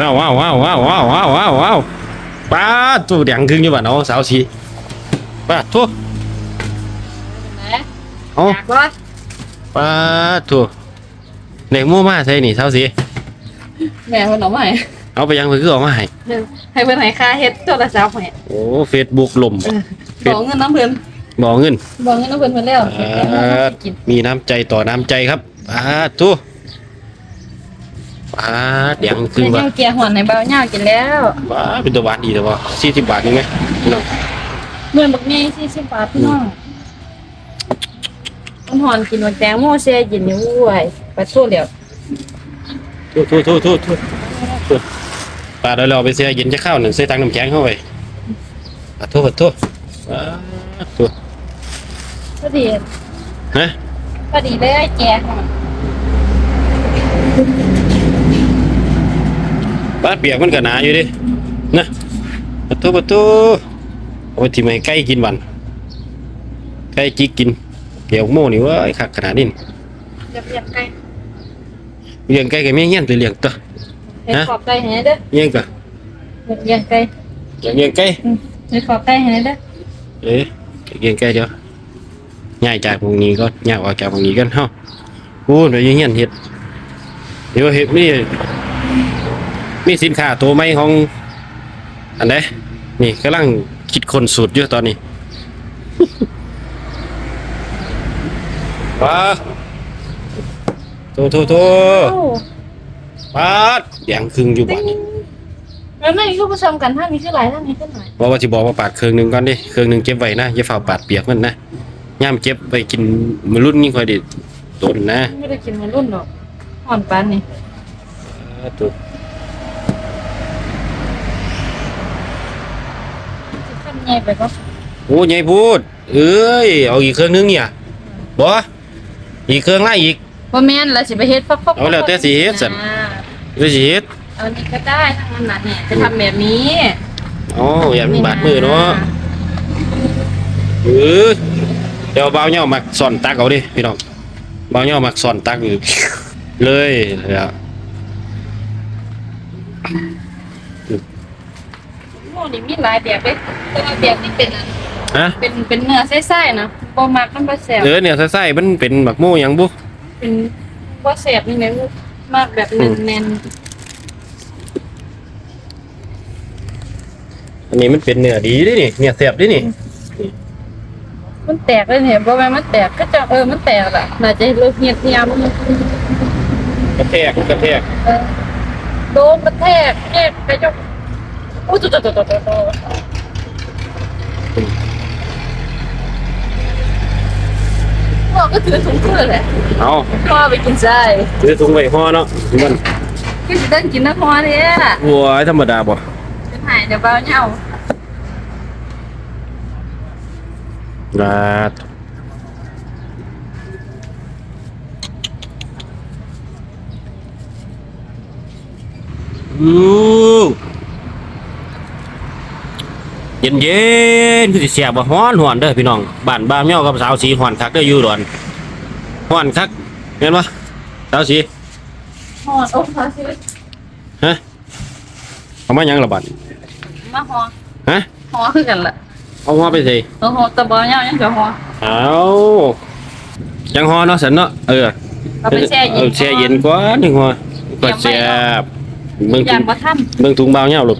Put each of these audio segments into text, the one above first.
ว้าวว้าวว้าวว้าวว้าวว้าวว้าวว้าวป้าดตัวแดงครึ่งอยู่บ้านน้องสาวสีป้าดทั่วนะเอาอยากว่าป้าดทั่วเด็กมั่วมาใช่นี่สาวสีแม่เพิ่นเอามาให้เอาไปยังเพิ่นคือเออกมาให้ให้เพิ่นให้ค่าเฮ็ดโทรศัพท์ให้โอ้เฟซบุ๊กล่มบอกเงินน้ำเพิ่นบอกเงินบอกเงินน้ำเพิ่นเพิ่นแล้วป้าดกินมีน้ำใจต่อน้ำใจครับป้าดทั่ว ป้าดแดงครึ่งเดี๋ยวบ้ายังเกียร์หวนในเบาเหย้ากินแล้วป้าดเป็นตัวบาทดีแต่ว่าสี่สิบบาทนี่ไหมน้องเงินบักใหญ่40บาทพี่น้องมันหอนกินบักแตงโมแซ่กินอยู่อ้วยไปสู้เดี๋ยวทั่วทั่วทั่วทั่วทั่วทั่วป้าดเดี๋ยวเราเอาไปเสียเย็นจะข้าวหนึ่งใส่ตังน้ำแข็งเข้าไปป้าดทั่วป้าดทั่วป้าดทั่วพอดีฮะ พอดีเลยไอ้แจก ป้าดเปียกมันก็หนาอยู่ดินะประตูประตูเอาไปที่มาให้ไก่กินวันไก่จิกกินเปียกโม่นี่เว่าไอ้คักขนาดนี้นี่เรียบเรียบไก่เลี้ยงไก่ก็ไม่เงี้ยนตัวเลี้ยงตัวเฮ็ดขอบไก่ให้เด้อเลี้ยงก็เลี้ยงไก่เลี้ยงไก่อืมเฮ็ดขอบไก่ให้เด้อเอ๊ะเลี้ยงไก่เดี๋ยวย้ายจากตรงนี้ก็ย้ายออกจากตรงนี้กันเฮ้าพูดไปยังเงี้ยนเห็ดเดี๋ยวเห็ดนี่ มีสินค้าตัวใหม่ของ อันไหนนี่กำลังคิดคนสูตรอยู่ตอนนี้ ว้าโตโตโตโอ้ปาดแดงครึ่งอยู่บ้านแล้วนี่คือผสมกันท่านนี้คือหลายท่านนี้คือหน่อยบอกว่าจะบอกว่าปาดเครื่องหนึ่งก่อนดิเครื่องหนึ่งเก็บไว้นะอย่าฝ่าปาดเปียกมันนะย่ามเก็บไปกินมอรุ่นนี่ค่อยไดิตนนะ ไม่ได้กินมารุ่นหรอกอ่อนปานนี่ปาดตั วขั้นใหญ่ไปก็โอ้ยายพูด เอ้ย เอาอีกเครื่องหนึงเนี่ยบ่อีกเครื่องละอีกว่าแม่นแล้วสิไปเฮ็ดฟักฟักเอาแล้วแต่สิเฮ็ดสั่น อ่าด้วยสิเฮ็ดเอานี่ก็ได้ทั้งนั้นน่ะเนี่ยจะทำแบบนี้อ๋ออย่ามันบาดมือเนาะเออเดี๋ยวเบาเหย่ามักสอนตักเอาดิพี่น้องเบาเหย่ามักสอนตักอยู่ เลยแล้วโอ้ นี่มีหลายแบบเด้แต่ว่าแบบนี้เป็นอันฮะเป็นเป็นเนื้อใส้ๆนะบ่มักมันบ่แซ่บเออเนี่ยไส้ๆมันเป็นหมักโม่หยังบุเป็นบ่แซ่บนี่แหละมากแบบแน่นอันนี้มันเป็นเนื้อดีเดินี่เนื้อแซ่บเดินี่ๆมันแตกเลยเนี่ยบ่แม่นมันแตกก็จะเออมันแตกล่ะน่าจะเลิกเฮ็ดยามมันกระแทกกระแทกเออโดนกระแทกแยกกระจก 오, 저, 저, 저, 저, 저, 저. 와, 아까 그네 동굴을 해. เอา 와, 왜 긴자이. ถือถุงไว้ห่อเนาะมัน Cái gì đang kín nó hoa đấy á. บัวธรรมดาบ่ Cái hải nó bao nhau. ลาด อู้ เย็นเย็นๆคือสิเสียบบ่ฮ้อนหอนเด้อพี่น้องบ้านบ้านเมียวกับสาวสีหอนคักเด้ออยู่ดอนหอนคักเห็นปะสาวสีหอนโอ้พาสิฮะเอามาหยังละบัดมาหอฮะหอคือกันล่ะเอาหัวไปสิเออหอตะเบาเหงายังจะหอเอายังหอเนาะสันเนาะเออเอาไปแช่เย็นอาแช่เย็นกว่าหนึ่งหัวก็แซ่บเบิ่งอถุย่างงบ่ทันเบิ่งถุงเบาเหย้าหลบ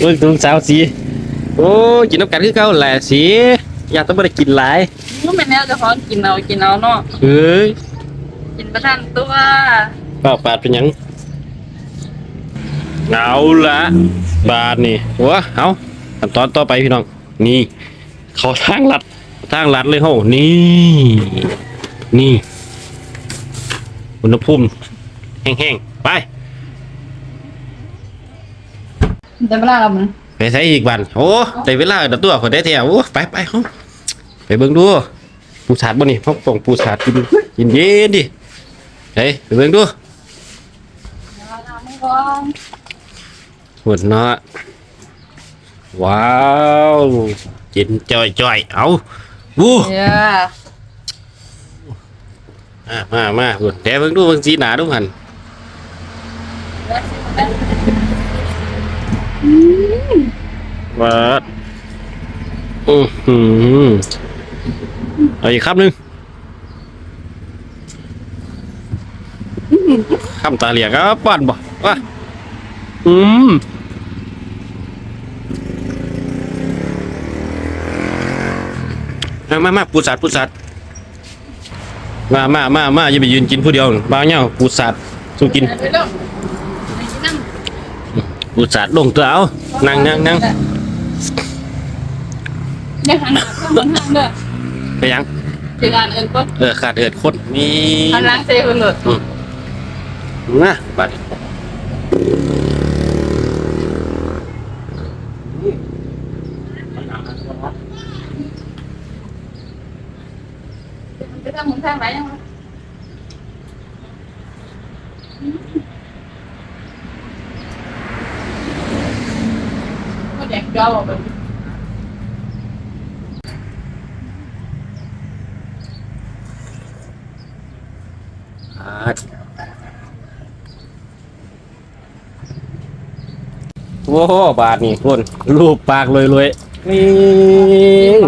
เบิ่งถุงสาวสีโอ้ยกินน้ำกันคือเก่าแหละสีอยากต้องบ่ได้กินหลายนู้นเป็นแนวจะหอกินเอากินเอาเนาะเอ้ยกินบ่ทันตัวป้าปาดเป็นหยังเอาละบาทนี่หัวเอาขั้นตอนต่อไปพี่น้อง นี่ เขาทางลัดทางลัดเลยเฮานี่ นี่ อุณหภูมิแห้งๆไป แต่เวลาเรามันไปใช้อีกบันโอ้ได้เวลาดับตัวคนได้แถวโอ้ไปไปเขาไปเบิ่งดูปูสาดบ่นี่พกป่องปูสาดกินกินเย็นดิเฮ้ยไปเบิ่งดูเราทำก่อนหมดเนาะว้าวกินจ่อยๆเอาวูเย้อะมามาพุ่นแต่เบิ่งดูเบิ่งสีหนาดูหัน วัดอือหือเอาอีกคำหนึ่งคำตาเหลียกอะป้อนบ่ว่ะอืมมามามาปูสัตว์ปูสัตว์มามามามาอย่าไปยืนกินผู้เดียวบ้าเงี้ยปูสัตว์สู้กิน ปูสัตว์ลงตัวเอานั่งนั่งนั่งเนี่ยหันหน้าเข้ามันห้างเด้อไปยังถึงงานเอิ้นก็เออขาดเอิดคดมีหันหลังใส่เพิ่นโลดนะบัดไปทางหนทางไหนยัง วะก็แดกเจ้าแบบขาดโอ้โหบาทนี่คุณรูปปากรวยๆนี่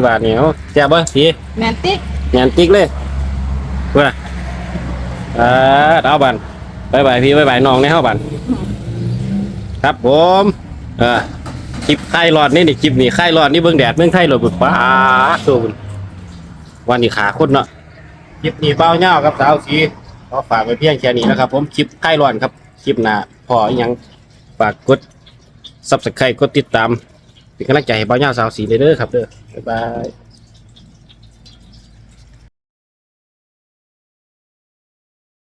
บาทนี่เอาแซ่บบ่พี่แมนติกงานติ๊กเลยเว่าอ่าเอาบันบายบายพี่บายบายน้องในเฮาบันครับผมเออ คลิปไข่รอดนี่นี่คลิปนี่ไข่รอดนี่เบิ่งแดดเมืองไทยรอดบุดป้าตัวบุญวันนี้ขาคนเนาะคลิปนี้เบ้าเงาครับสาวสีขอฝากไว้เพียงแค่นี้นะครับ ผมคลิปไข่รอดครับคลิปหน้าพออยังฝากกดซับสไครต์กดติดตามเป็นกำลังใจให้เบ้าเงาสาวสีเด้อครับเด้อบ๊ายบาย